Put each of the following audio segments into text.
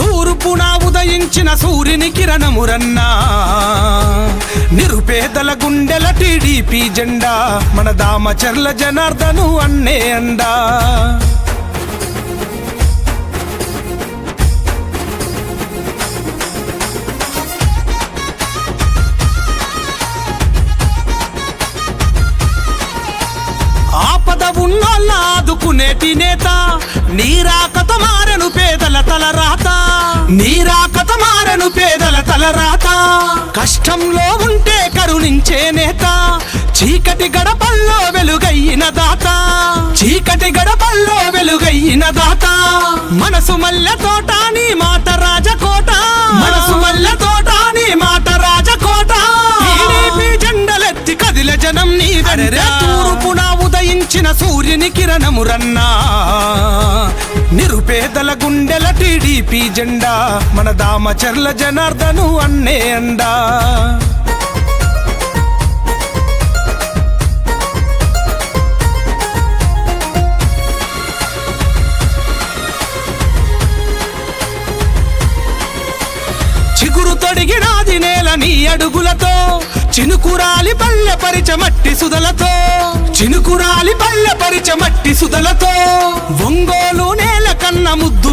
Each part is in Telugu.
తూర్పున ఉదయించిన సూర్యుని కిరణమురన్నా. నిరుపేదల గుండెల టీడీపీ జెండా మన దామచర్ల జనార్దను అన్నే అండా. ఆపద ఉన్నోళ్ళ ఆదుకునేటి నేత నీరాకత మారను పేదల తల రాత నీరాకత మారను పేదల తల రాత కష్టంలో ఉంటే కరుణించే నేత. చీకటి గడపల్లో వెలుగయ్యిన దాత. చీకటి గడపల్లో వెలుగయ్యిన దాత. మనసు మల్లె తోట నీ మాట రాజకోట. మనసు మల్లె తోట నీ మాట రాజకోట. జెండలెత్తి కదిల జనం నీ తూర్పున ఉదయించిన సూర్యుని కిరణమురన్నా నిరుపేదల గుండెల టీడీపీ జెండా మన దామచర్ల జనార్దను అన్నే అండా. చిగురు తొడిగినాది నేల నీ అడుగులతో చినుకురాలి పల్లె పరిచ మట్టి సుదలతో చినుకురాలి పల్లె పరిచ మట్టి సుదలతో ఒంగోలునే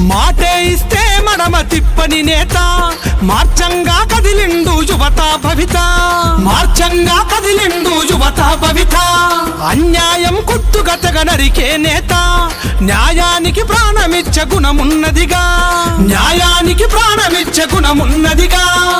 మాటే ఇస్తే మడమ తిప్పని నేత. మార్చంగా కదిలిండు యువత భవిత. మార్చంగా కదిలిండు యువత భవిత. అన్యాయం కుట్టుగతగ నరికే నేత. న్యాయానికి ప్రాణమిచ్చ గుణమున్నదిగా. న్యాయానికి ప్రాణమిచ్చ గుణమున్నదిగా.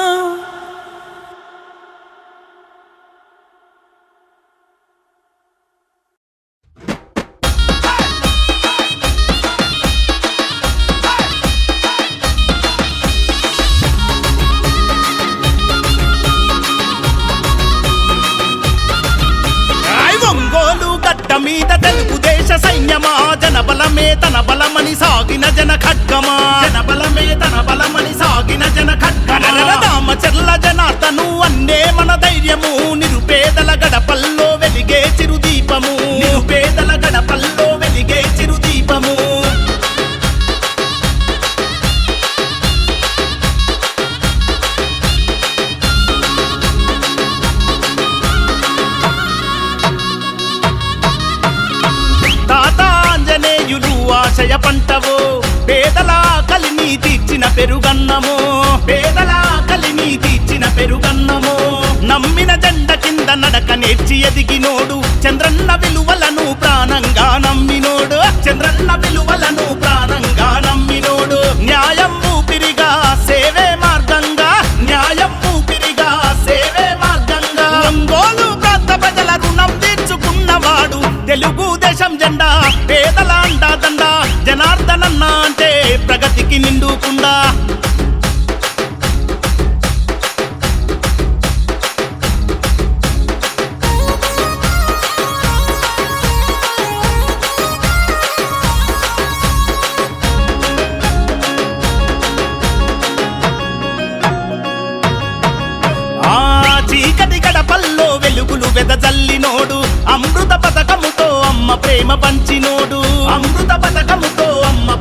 సాగిన జన ఖడ్గమా జనబలమే తన బలమని సాగిన జన ఖడ్గమా? రామచర్ల జనార్దను అన్నే మన ధైర్యము. నిరుపేదల గడపల్లో వెలిగే చిరుదీపము. నిరుపేదల గడపల్లో వెలిగే చిరుదీపము. ఆశయ పంటవో పెరుగన్నము. పేదల కలిని తీర్చిన పెరుగన్నము. నమ్మిన జెండ కింద నడక నేర్చి ఎదిగినోడు. చంద్రన్న విలువలను ప్రాణంగా నమ్మినోడు. చంద్రన్న విలువలను ప్రాణ నిండుకుండా గడపల్లో వెలుగులు వెదజల్లినోడు. అమృత పథకముతో అమ్మ ప్రేమ పంచినోడు. అమృత పథకముతో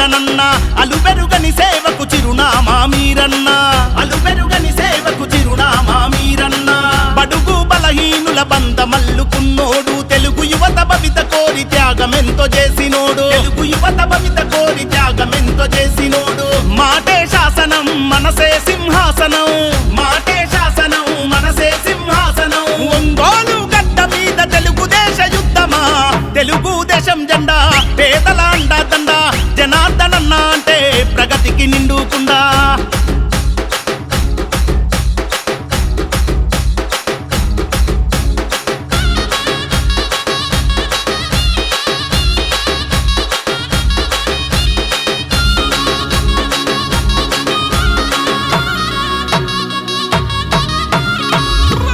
జనార్దనన్న అలుపెరుగని సేవకు చిరునామా మీరన్న. అలుపెరుగని సేవకు చిరునామా మీరన్న. బడుగు బలహీనుల బంద మల్లుకున్నోడు తెలుగు యువత భవిత కోరి త్యాగమెంతో చేసినోడు. తెలుగు యువత భవిత కోరి త్యాగమెంతో చేసినోడు. మాటే శాసనం మనసే సింహాసనం. మాటే శాసనం మనసే సింహాసనం. ఒంగోలు గడ్డ మీద తెలుగుదేశ యుద్ధమా? తెలుగుదేశం జెండా పేదల ప్రగతికి నిండుకుండా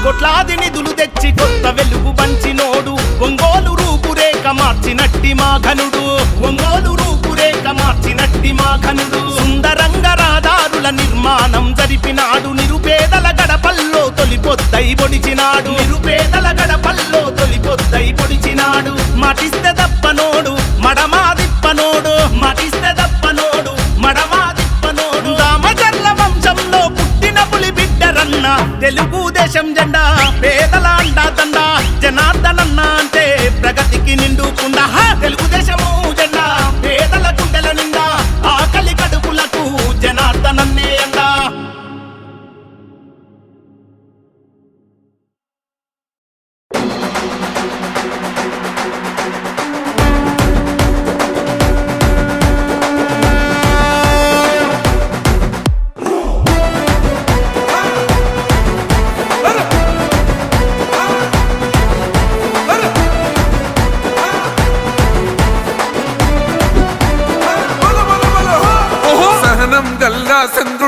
కొట్లాది నిధులు తెచ్చి కొత్త వెలుగు పంచినోడు ఒంగోలు రూపురేఖ మార్చినట్టి మా ఘనుడు. ఒంగోలు కవి మాఖనుడు సుందరంగ రాధారుల నిర్మాణం జరిపినాడు. నిరుపేదల గడపల్లో తొలిపొద్దై పొడిచినాడు. నిరుపేదల గడపల్లో తొలిపొద్దై పొడిచినాడు.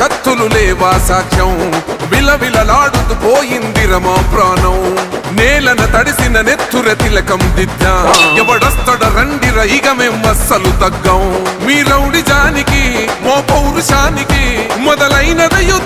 కత్తులు లేవా సాక్ష్యం? విలవిలలాడుతూ పోయింది రమా ప్రాణం. నేలన తడిసిన నెత్తుర తిలకం దిద్దా. ఎవడొస్తడ రండి రైగ మేం అస్సలు తగ్గం. మీ రౌడి జానికి మో పౌరుషానికి మొదలైనద యుద్ధం